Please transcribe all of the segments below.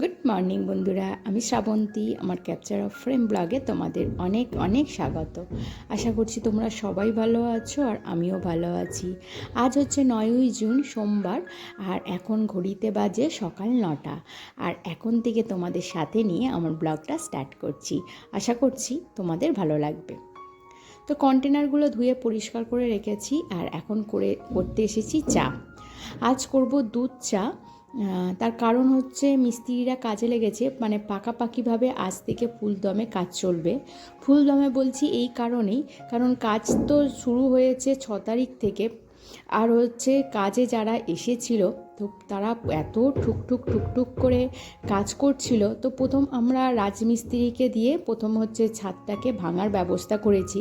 Good morning বন্ধুরা। আমি শ্রাবন্তী, আমার ক্যাপচার অফ ফ্রেম ব্লগে তোমাদের অনেক অনেক স্বাগত। আশা করছি তোমরা সবাই ভালো আছো আর আমিও ভালো আছি। আজ হচ্ছে নয়ই জুন, সোমবার, আর এখন ঘড়িতে বাজে সকাল নটা। আর এখন থেকে তোমাদের সাথে নিয়ে আমার ব্লগটা স্টার্ট করছি। আশা করছি তোমাদের ভালো লাগবে। তো কন্টেনারগুলো ধুয়ে পরিষ্কার করে রেখেছি, আর এখন করে, করতে এসেছি চা। আজ করব দুধ চা তার কারণ হচ্ছে মিস্ত্রিরা কাজে লেগেছে মানে পাকাপাকিভাবে আজ থেকে ফুলদমে কাজ চলবে। ফুলদমে বলছি এই কারণেই, কারণ কাজ তো শুরু হয়েছে ছ তারিখ থেকে। আর হচ্ছে কাজে যারা এসেছিল, তো তারা এত ঠুকঠুক ঠুকঠুক করে কাজ করছিল, তো প্রথম আমরা রাজমিস্ত্রিকে দিয়ে প্রথম হচ্ছে ছাদটাকে ভাঙার ব্যবস্থা করেছি।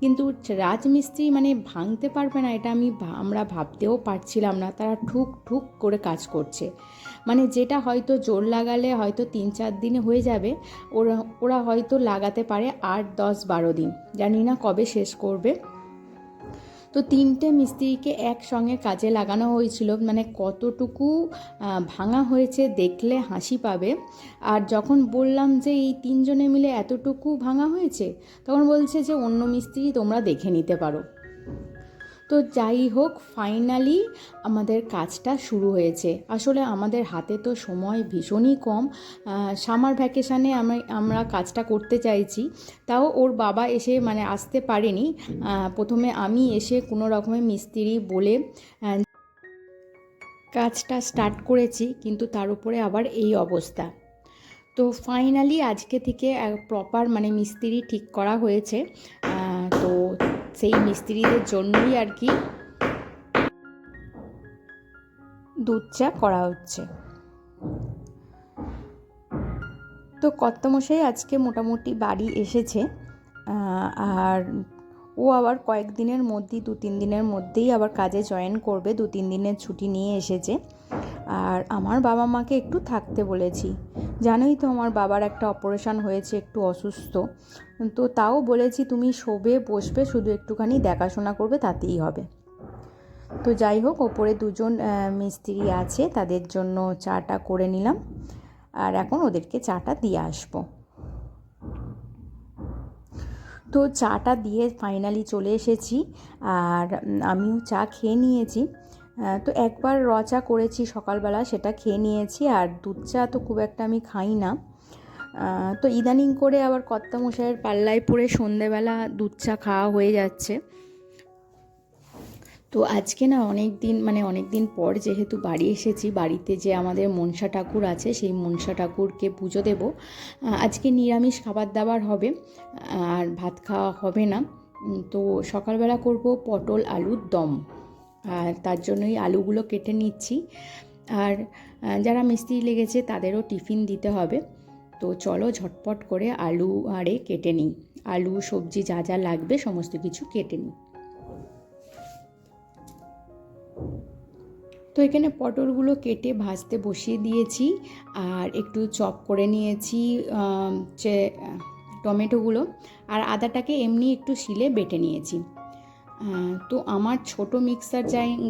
কিন্তু রাজমিস্ত্রি মানে ভাঙতে পারবে না, এটা আমি আমরা ভাবতেও পারছিলাম না, তারা ঠুক ঠুক করে কাজ করছে। মানে যেটা হয়তো জোর লাগালে হয়তো তিন চার দিনে হয়ে যাবে, ওরা ওরা হয়তো লাগাতে পারে আট, দশ, বারো দিন। জানি না কবে শেষ করবে। তো তিনটে মিস্ত্রিকে একসঙ্গে কাজে লাগানো হয়েছিল। মানে কতটুকু ভাঙা হয়েছে দেখলে হাসি পাবে। আর যখন বললাম যে এই তিনজনে মিলে এতটুকু ভাঙা হয়েছে, তখন বলছে যে অন্য মিস্ত্রি তোমরা দেখে নিতে পারো। তো যাই হোক ফাইনালি আমাদের কাজটা শুরু হয়েছে। আসলে আমাদের হাতে তো সময় ভীষণই কম। সামার ভ্যাকেশানে আমরা আমরা কাজটা করতে চাইছি। তাও ওর বাবা এসে মানে আসতে পারেনি। প্রথমে আমি এসে কোনো রকমের মিস্ত্রি বলে কাজটা স্টার্ট করেছি, কিন্তু তার উপরে আবার এই অবস্থা। তো ফাইনালি আজকে থেকে প্রপার মানে মিস্ত্রি ঠিক করা হয়েছে। সেই মিস্ত্রিদের জন্যই আর কি দুধ চা করা হচ্ছে। তো কর্তমশাই আজকে মোটামুটি বাড়ি এসেছে আর ও আবার কয়েকদিনের মধ্যেই, দু তিন দিনের মধ্যেই আবার কাজে জয়েন করবে, দু তিন দিনের ছুটি নিয়ে এসেছে। আর আমার বাবা মাকে একটু থাকতে বলেছি। জানোই তো আমার বাবার একটা অপারেশন হয়েছে, একটু অসুস্থ। তো তাও বলেছি, তুমি শোবে, বসবে, শুধু একটুখানি দেখাশোনা করবে, তাতেই হবে। তো যাই হোক, ওপরে দুজন মিস্ত্রি আছে, তাদের জন্য চাটা করে নিলাম। আর এখন ওদেরকে চাটা দিয়ে আসব। তো চাটা দিয়ে ফাইনালি চলে এসেছি। আর আমিও চা খেয়ে নিয়েছি। তো একবার র চা করেছি সকালবেলা, সেটা খেয়ে নিয়েছি, আর দুধ চা তো খুব একটা আমি খাই না। তো ইদানিং করে আবার কর্তামশাইয়ের পাল্লায় পড়ে সন্ধেবেলা দুধ চা খাওয়া হয়ে যাচ্ছে। তো আজকে না অনেক দিন মানে অনেক দিন পর যেহেতু বাড়ি এসেছি, বাড়িতে যে আমাদের মনসা ঠাকুর আছে, সেই মনসা ঠাকুরকে পুজো দেব। আজকে নিরামিষ খাবার দাবার হবে, আর ভাত খাওয়া হবে না। তো সকালবেলা করব পটল আলুর দম। আর তার জন্যই আলুগুলো কেটে নিচ্ছি। আর যারা মিস্ত্রি লেগেছে তাদেরও টিফিন দিতে হবে। তো চলো ঝটপট করে আলু আরে কেটে নিই। আলু, সবজি যা যা লাগবে সমস্ত কিছু কেটে নিই। তো এখানে পটলগুলো কেটে ভাজতে বসিয়ে দিয়েছি। আর একটু চপ করে নিয়েছি যে টমেটোগুলো। আর আদাটাকে এমনি একটু শিলে বেটে নিয়েছি। তো আমার ছোট মিক্সার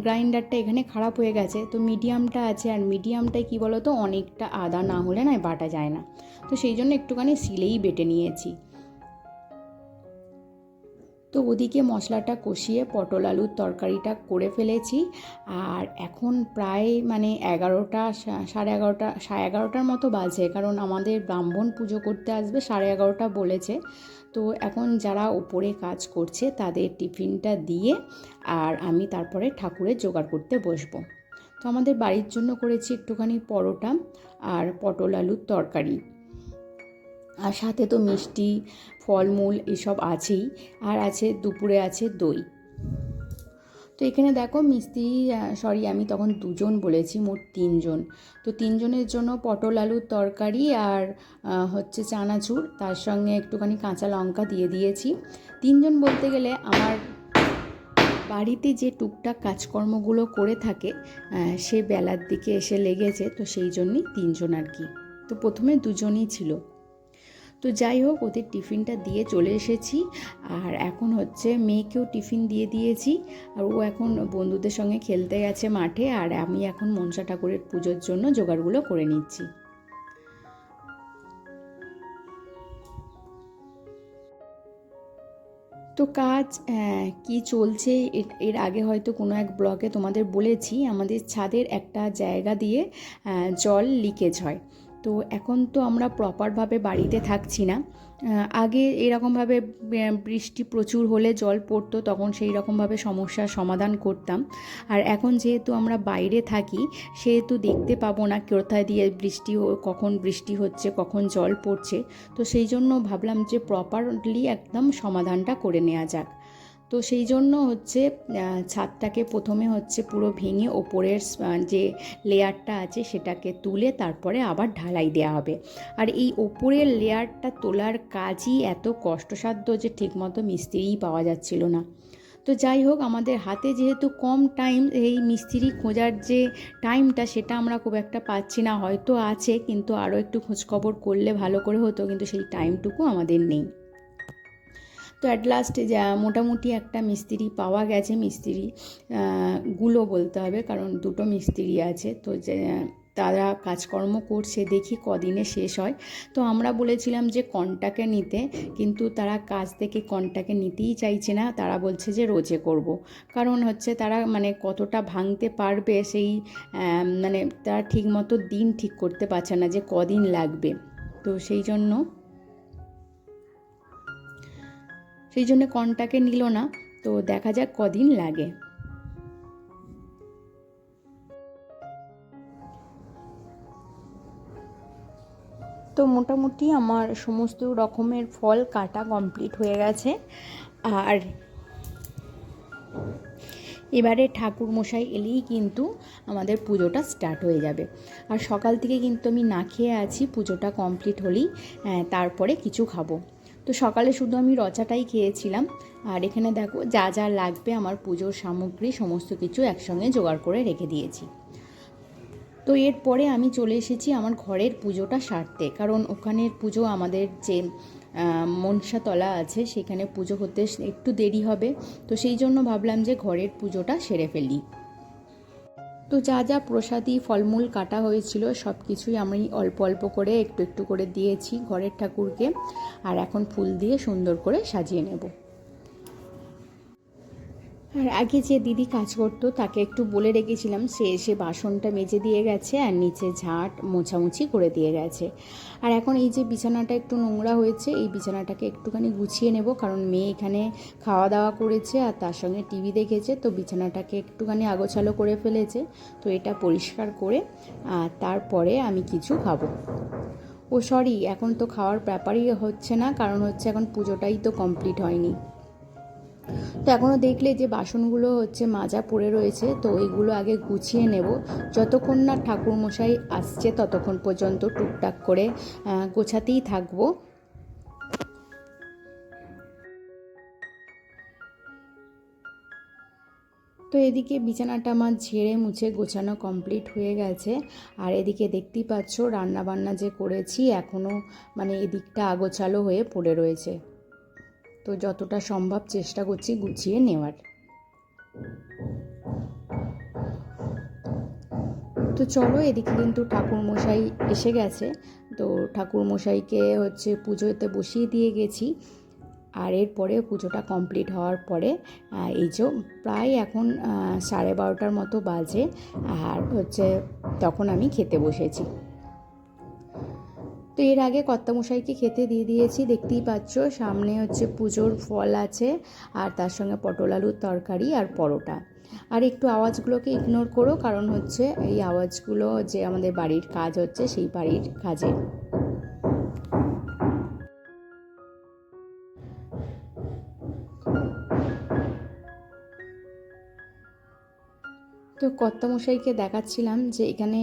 গ্রাইন্ডারটা এখানে খারাপ হয়ে গেছে, তো মিডিয়ামটা আছে আর মিডিয়ামটায় কী বলো তো অনেকটা আদা না হলে না বাটা যায় না। তো সেই জন্য একটুখানি শিলেই বেটে নিয়েছি। তো ওদিকে মশলাটা কষিয়ে পটল আলুর তরকারিটা করে ফেলেছি। আর এখন প্রায় মানে এগারোটা সাড়ে এগারোটা, সাড়ে এগারোটার মতো বাজে, কারণ আমাদের ব্রাহ্মণ পুজো করতে আসবে সাড়ে এগারোটা বলেছে। তো এখন যারা ওপরে কাজ করছে তাদের টিফিনটা দিয়ে আর আমি তারপরে ঠাকুরের জোগাড় করতে বসবো। তো আমাদের বাড়ির জন্য করেছি একটুখানি পরোটা আর পটল আলুর তরকারি। আর সাথে তো মিষ্টি, ফলমূল এসব আছেই। আর আছে, দুপুরে আছে দই। তো এখানে দেখো মিস্ত্রি সরি আমি তখন দুজন বলেছি, মোট তিনজন। তো তিনজনের জন্য পটল আলুর তরকারি আর হচ্ছে চানাচুর। তার সঙ্গে একটুখানি কাঁচা লঙ্কা দিয়ে দিয়েছি। তিনজন বলতে গেলে আমার বাড়িতে যে টুকটাক কাজকর্মগুলো করে থাকে সে বেলার দিকে এসে লেগেছে। তো সেই জন্যই তিনজন আর কি। তো প্রথমে দুজনই ছিল। তো যাই হোক, ওদের টিফিনটা দিয়ে চলে এসেছি। আর এখন হচ্ছে মেয়েকেও টিফিন দিয়ে দিয়েছি। আর ও এখন বন্ধুদের সঙ্গে খেলতে গেছে মাঠে, আর আমি এখন মনসা ঠাকুরের পুজোর জন্য জোগাড়গুলো করে নিচ্ছি। তো কাজ কি চলছে? এর আগে হয়তো কোনো এক ব্লগে তোমাদের বলেছি, আমাদের ছাদের একটা জায়গা দিয়ে জল লিকেজ হয়। তো এখন তো আমরা প্রপারভাবে বাড়িতে থাকছি না। আগে এরকমভাবে বৃষ্টি প্রচুর হলে জল পড়তো, তখন সেই রকমভাবে সমস্যার সমাধান করতাম। আর এখন যেহেতু আমরা বাইরে থাকি, সেহেতু দেখতে পাবো না কোথায় দিয়ে বৃষ্টি কখন বৃষ্টি হচ্ছে, কখন জল পড়ছে। তো সেই জন্য ভাবলাম যে প্রপারলি একদম সমাধানটা করে নেওয়া যাক। তো সেই জন্য হচ্ছে ছাদটাকে প্রথমে হচ্ছে পুরো ভেঙে ওপরের যে লেয়ারটা আছে সেটাকে তুলে তারপরে আবার ঢালাই দেওয়া হবে। আর এই ওপরের লেয়ারটা তোলার কাজই এত কষ্টসাধ্য যে ঠিকমতো মিস্ত্রিই পাওয়া যাচ্ছিল না। তো যাই হোক, আমাদের হাতে যেহেতু কম টাইম, এই মিস্ত্রি খোঁজার যে টাইমটা সেটা আমরা খুব একটা পাচ্ছি না, হয়তো আছে, কিন্তু আরও একটু খোঁজখবর করলে ভালো করে হতো, কিন্তু সেই টাইমটুকু আমাদের নেই। তো অ্যাট লাস্ট যা মোটামুটি একটা মিস্ত্রি পাওয়া গেছে, মিস্ত্রি গুলো বলতে হবে কারণ দুটো মিস্ত্রি আছে। তো যে, তারা কাজকর্ম করছে, দেখি কদিনে শেষ হয়। তো আমরা বলেছিলাম যে কনটাকে নিতে, কিন্তু তারা কাজ থেকে কনটাকে নিতেই চাইছে না। তারা বলছে যে রোজে করব। কারণ হচ্ছে তারা মানে কতটা ভাঙতে পারবে সেই মানে তারা ঠিকমতো দিন ঠিক করতে পারছে না যে কদিন লাগবে। তো সেই জন্য সেই জন্য কনটাকে নিল না। তো দেখা যাক কদিন লাগে। তো মোটামুটি আমার সমস্ত রকমের ফল কাটা কমপ্লিট হয়ে গেছে। আর এবারে ঠাকুর মশাই এলেই কিন্তু আমাদের পুজোটা স্টার্ট হয়ে যাবে। আর সকাল থেকে কিন্তু আমি না খেয়ে আছি, পুজোটা কমপ্লিট হলেই তারপরে কিছু খাব। তো সকালে শুধু আমি রচাটাই খেয়েছিলাম। আর এখানে দেখো, যা যা লাগবে আমার পুজোর সামগ্রী, সমস্ত কিছু একসঙ্গে জোগাড় করে রেখে দিয়েছি। তো এরপরে আমি চলে এসেছি আমার ঘরের পুজোটা সারতে। কারণ ওখানের পুজো আমাদের যে মনসাতলা আছে, সেখানে পুজো হতে একটু দেরি হবে। তো সেই জন্য ভাবলাম যে ঘরের পুজোটা সেরে ফেলি। তো যা যা প্রসাদি ফলমূল কাটা হয়েছিল সব কিছুই আমি অল্প অল্প করে একটু একটু করে দিয়েছি ঘরের ঠাকুরকে। আর এখন ফুল দিয়ে সুন্দর করে সাজিয়ে নেব। আর আগে যে দিদি কাজ করতো, তাকে একটু বলে রেখেছিলাম, সে এসে বাসনটা মেজে দিয়ে গেছে আর নিচে ঝাঁট মোছামুছি করে দিয়ে গেছে। আর এখন এই যে বিছানাটা একটু নোংরা হয়েছে, এই বিছানাটাকে একটুখানি গুছিয়ে নেব, কারণ মেয়ে এখানে খাওয়া দাওয়া করেছে আর তার সঙ্গে টিভি দেখেছে, তো বিছানাটাকে একটুখানি আগোছালো করে ফেলেছে। তো এটা পরিষ্কার করে, আর তারপরে আমি কিছু খাব। ও সরি, এখন তো খাওয়ার ব্যাপারই হচ্ছে না, কারণ হচ্ছে এখন পুজোটাই তো কমপ্লিট হয়নি। তো এখনও দেখলে যে বাসনগুলো হচ্ছে মাজা পড়ে রয়েছে, তো ওইগুলো আগে গুছিয়ে নেব। যতক্ষণ না ঠাকুরমশাই আসছে ততক্ষণ পর্যন্ত টুকটাক করে গোছাতেই থাকব। তো এদিকে বিছানাটা আমার ঝেড়ে মুছে গোছানো কমপ্লিট হয়ে গেছে। আর এদিকে দেখতেই পাচ্ছ রান্না বান্না যে করেছি এখনও মানে এদিকটা আগোছালো হয়ে পড়ে রয়েছে। তো যতটা সম্ভব চেষ্টা করছি গুছিয়ে নেওয়ার। তো চলো এদিকে কিন্তু ঠাকুরমশাই এসে গেছে। তো ঠাকুরমশাইকে হচ্ছে পুজোতে বসিয়ে দিয়ে গেছি। আর এরপরে পুজোটা কমপ্লিট হওয়ার পরে এই যে প্রায় এখন সাড়ে বারোটার মতো বাজে। আর হচ্ছে তখন আমি খেতে বসেছি। তো এর আগে কর্তামশাইকে খেতে দিয়ে দিয়েছি, দেখতেই পাচ্ছ। সামনে হচ্ছে পুজোর ফল আছে, আর তার সঙ্গে পটল আলুর তরকারি আর পরোটা। আর একটু আওয়াজগুলোকে ইগনোর করো, কারণ হচ্ছে এই আওয়াজগুলো যে আমাদের বাড়ির কাজ হচ্ছে, সেই বাড়ির কাজে। তো কর্তামশাইকে দেখাচ্ছিলাম যে এখানে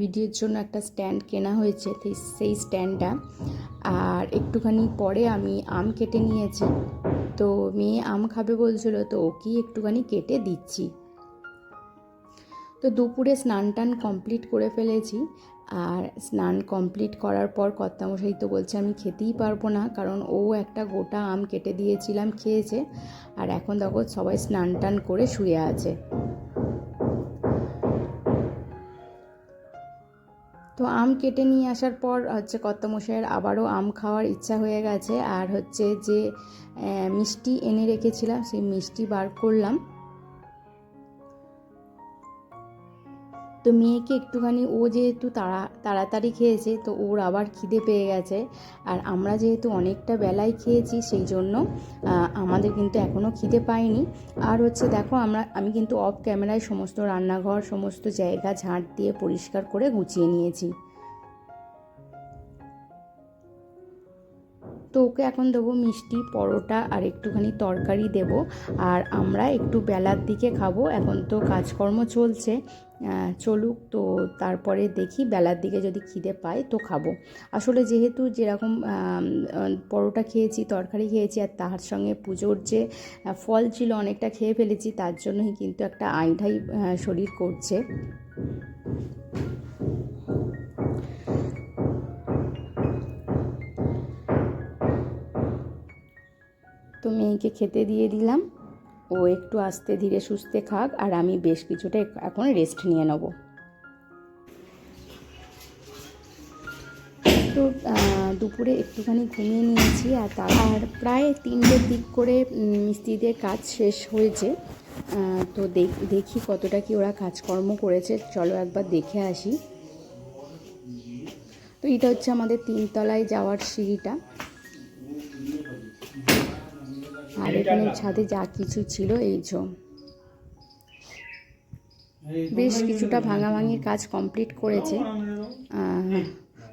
ভিডিওর জন্য একটা স্ট্যান্ড কেনা হয়েছে সেই স্ট্যান্ডটা। আর একটুখানি পরে আমি আম কেটে নিয়েছি। তো মেয়ে আম খাবে বলছিল, তো ওকেই একটুখানি কেটে দিচ্ছি। তো দুপুরে স্নান টান কমপ্লিট করে ফেলেছি। আর স্নান কমপ্লিট করার পর কর্তামশাই তো বলছে, আমি খেতেই পারব না, কারণ ও একটা গোটা আম কেটে দিয়েছিলাম, খেয়েছে। আর এখন দেখো সবাই স্নান টান করে শুয়ে আছে। আম কেটে নিয়ে আসার পর হচ্ছে কর্তামশাইয়ের আবারও আম খাওয়ার ইচ্ছা হয়ে গেছে। আর হচ্ছে যে মিষ্টি এনে রেখেছিলাম, সেই মিষ্টি বার করলাম। তো মেয়েকে একটুখানি, ও যেহেতু তাড়া, তাড়াতাড়ি খেয়েছে, তো ওর আবার খিদে পেয়ে গেছে। আর আমরা যেহেতু অনেকটা বেলায় খেয়েছি, সেই জন্য আমাদের কিন্তু এখনও খিদে পায়নি আর হচ্ছে দেখো, আমরা, আমি কিন্তু অফ ক্যামেরায় সমস্ত রান্নাঘর, সমস্ত জায়গা ঝাঁট দিয়ে পরিষ্কার করে গুছিয়ে নিয়েছি। তো ওকে এখন দেবো মিষ্টি, পরোটা আর একটুখানি তরকারি দেব। আর আমরা একটু বেলার দিকে খাব। এখন তো কাজকর্ম চলছে। চলুক, তো তারপরে দেখি, বেলার দিকে যদি খিদে পাই তো খাব। আসলে যেহেতু যেরকম পরোটা খেয়েছি, তরকারি খেয়েছি, আর তার সঙ্গে পুজোর যে ফল ছিল অনেকটা খেয়ে ফেলেছি, তার জন্যই কিন্তু একটা আইঢাই শরীর করছে। তো মেয়েকে খেতে দিয়ে দিলাম। ও একটু আস্তে ধীরে সুস্থে খাক আর আমি বেশ কিছুটা এখন রেস্ট নিয়ে নেব। তো দুপুরে একটুখানি ঘুমিয়ে নিয়েছি আর তার আর প্রায় তিনটের দিক করে মিস্ত্রিদের কাজ শেষ হয়েছে। তো দেখি কতটা কি ওরা কাজকর্ম করেছে। চলো একবার দেখে আসি। তো এটা হচ্ছে আমাদের তিনতলায় যাওয়ার সিঁড়িটা। আর এখানে ছাদে যা কিছু ছিল এই যে বেশ কিছুটা ভাঙাভাঙির কাজ কমপ্লিট করেছে। আহ,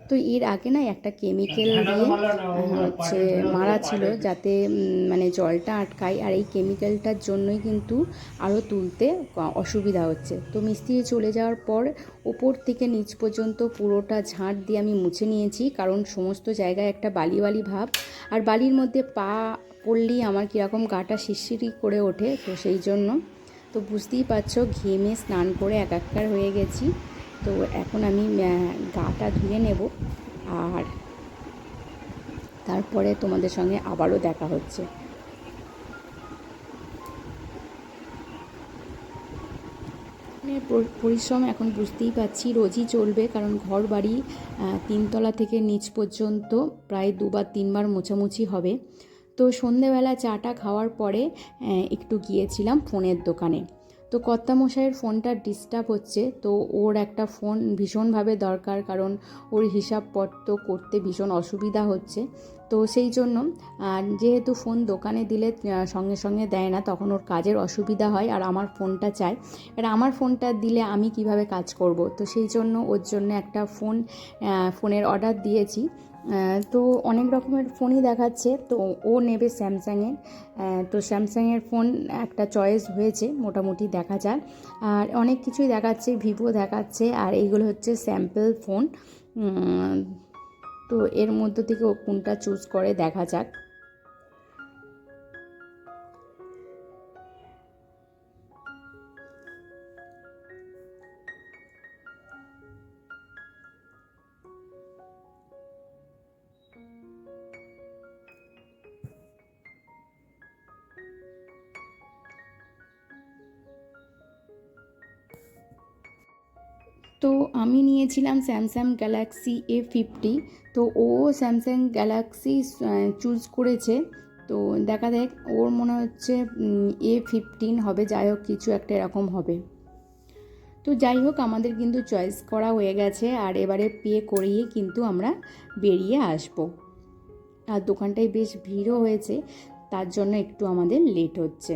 তো এর আগে না একটা কেমিক্যাল দিয়ে হচ্ছে মারা ছিল যাতে মানে জলটা আটকায় আর এই কেমিক্যালটার জন্যই কিন্তু আরও তুলতে অসুবিধা হচ্ছে। তো মিস্ত্রি চলে যাওয়ার পর ওপর থেকে নিচ পর্যন্ত পুরোটা ঝাঁট দিয়ে আমি মুছে নিয়েছি কারণ সমস্ত জায়গায় একটা বালি বালি ভাব। আর বালির মধ্যে পা পড়লেই আমার কীরকম গাটা শিরশিরি করে ওঠে তো সেই জন্য। তো বুঝতেই পারছ ঘেমে স্নান করে একাকার হয়ে গেছি। তো এখন আমি গাটা ধুয়ে নেব আর তারপরে তোমাদের সঙ্গে আবারও দেখা হচ্ছে। মানে পরিশ্রম এখন বুঝতেই পারছি, রোজই চলবে কারণ ঘর বাড়ি তিনতলা থেকে নিচ পর্যন্ত প্রায় দুবার তিনবার মোছামুছি হবে। তো সন্ধেবেলা চাটা খাওয়ার পরে একটু গিয়েছিলাম ফোনের দোকানে। তো কর্তামশাইয়ের ফোনটা ডিস্টার্ব হচ্ছে, তো ওর একটা ফোন ভীষণভাবে দরকার, কারণ ওর হিসাবপত্র করতে ভীষণ অসুবিধা হচ্ছে। তো সেই জন্য আর যেহেতু ফোন দোকানে দিলে সঙ্গে সঙ্গে দেয় না, তখন ওর কাজের অসুবিধা হয় আর আমার ফোনটা চাই এবার আমার ফোনটা দিলে আমি কীভাবে কাজ করব? তো সেই জন্য ওর জন্য একটা ফোন ফোনের অর্ডার দিয়েছি। তো অনেক রকমের ফোনই দেখাচ্ছে। তো ও নেবে স্যামসাংয়ের। তো স্যামসাংয়ের ফোন একটা চয়েস হয়েছে, মোটামুটি দেখা যাক। আর অনেক কিছুই দেখাচ্ছে, ভিভো দেখাচ্ছে, আর এইগুলো হচ্ছে স্যাম্পল ফোন। তো এর মধ্য থেকে ও কোনটা চুজ করে দেখা যাক। নিয়েছিলাম স্যামসাং গ্যালাক্সি এ ফিফটি তো ও স্যামসাং গ্যালাক্সি চুজ করেছে। তো দেখা দেখ, ওর মনে হচ্ছে এ ফিফটিন হবে, যাই হোক, কিছু একটা এরকম হবে। তো যাই হোক, আমাদের কিন্তু চয়েস করা হয়ে গেছে, আর এবারে পে করিয়ে কিন্তু আমরা বেরিয়ে আসব। আর দোকানটায় বেশ ভিড়ও হয়েছে, তার জন্য একটু আমাদের লেট হচ্ছে।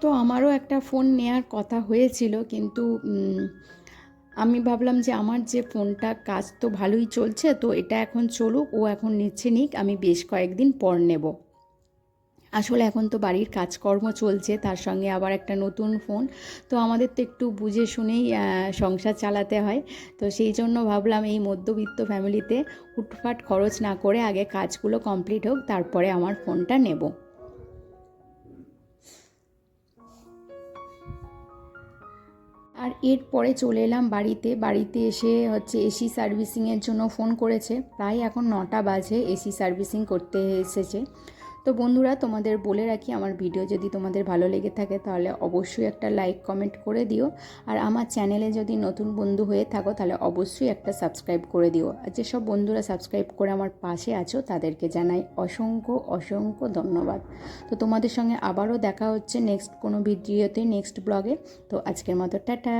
তো আমারও একটা ফোন নেওয়ার কথা হয়েছিল, কিন্তু আমি ভাবলাম যে আমার যে ফোনটা কাজ তো ভালোই চলছে, তো এটা এখন চলুক, ও এখন নিচ্ছে নিক, আমি বেশ কয়েকদিন পর নেব। আসলে এখন তো বাড়ির কাজকর্ম চলছে, তার সঙ্গে আবার একটা নতুন ফোন, তো আমাদের তো একটু বুঝে শুনেই সংসার চালাতে হয়। তো সেই জন্য ভাবলাম এই মধ্যবিত্ত ফ্যামিলিতে হুটফাট খরচ না করে আগে কাজগুলো কমপ্লিট হোক, তারপরে আমার ফোনটা নেব। আর এরপরে চলে এলাম বাড়িতে। বাড়িতে এসে হচ্ছে এসি সার্ভিসিংয়ের জন্য ফোন করেছে। প্রায় এখন নটা বাজে এসি সার্ভিসিং করতে এসেছে। তো বন্ধুরা, তোমাদের বলে রাখি, আমার ভিডিও যদি তোমাদের ভালো লেগে থাকে, তাহলে অবশ্যই একটা লাইক কমেন্ট করে দিও। আর আমার চ্যানেলে যদি নতুন বন্ধু হয়ে থাকো, তাহলে অবশ্যই একটা সাবস্ক্রাইব করে দিও। আর যেসব বন্ধুরা সাবস্ক্রাইব করে আমার পাশে আছো, তাদেরকে জানাই অসংখ্য অসংখ্য ধন্যবাদ। তো তোমাদের সঙ্গে আবারও দেখা হচ্ছে নেক্সট কোনো ভিডিওতে নেক্সট ব্লগে তো আজকের মতো, টাটা!